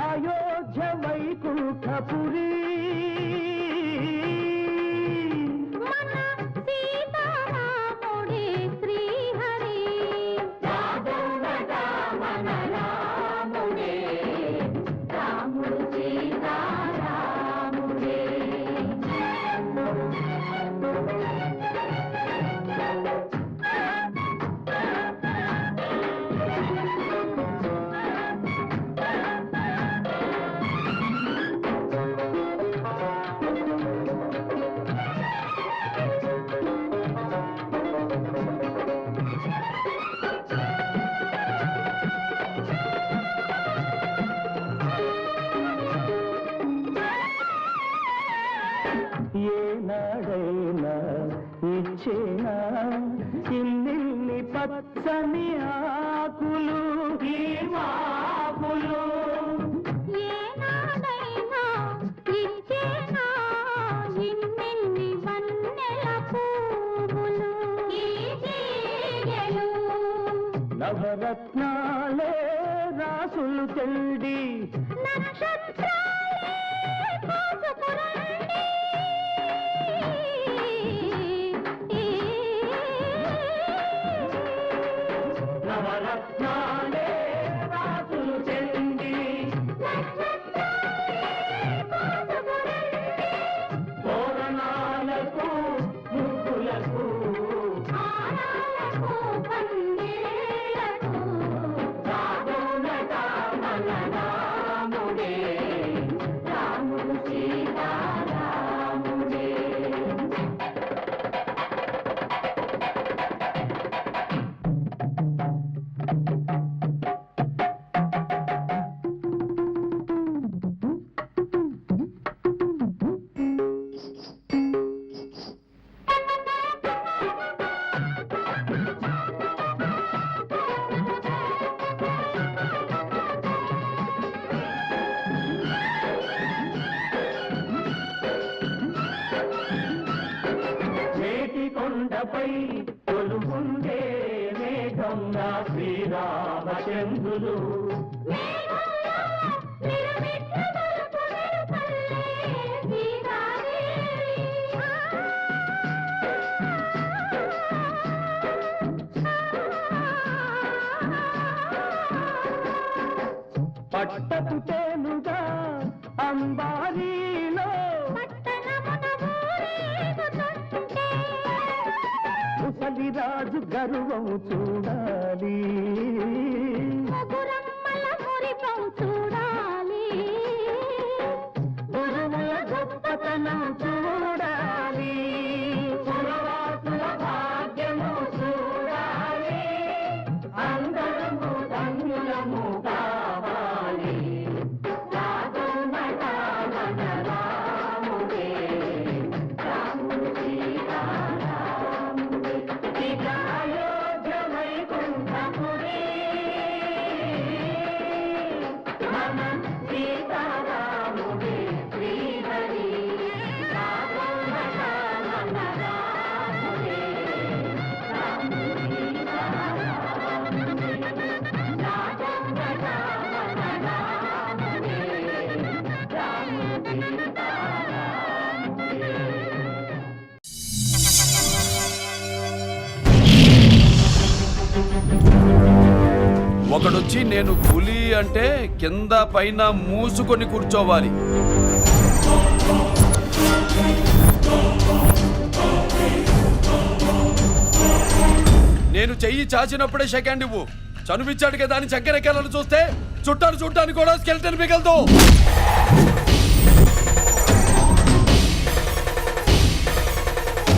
आयो जमै कपुरी ఏనాడైనా ఇచ్చిన? చిన్ని పచ్చని ఆకులు. ఆకులు? నవరత్నాలే రాసులు తెల్డి నక్షత్రాలే की కొండపై మేఘం నా శ్రీరామచంద్రులు. పట్టపు తేనుగా అంబారీలో ముసలిరాజు గర్వం చూడాలి. చూడాలి. గురువుల గొప్పతనం చూడాలి. ఒకడొచ్చి నేను పులి అంటే కింద పైన మూసుకొని కూర్చోవాలి. నేను చెయ్యి చాచినప్పుడే సెకండ్ ఇవ్వు. చనువిచ్చాడు కదా అని చక్కెరెక్కాలని చూస్తే చుట్టాను చుట్టాను కూడా స్కెల్టన్ మిగలదు.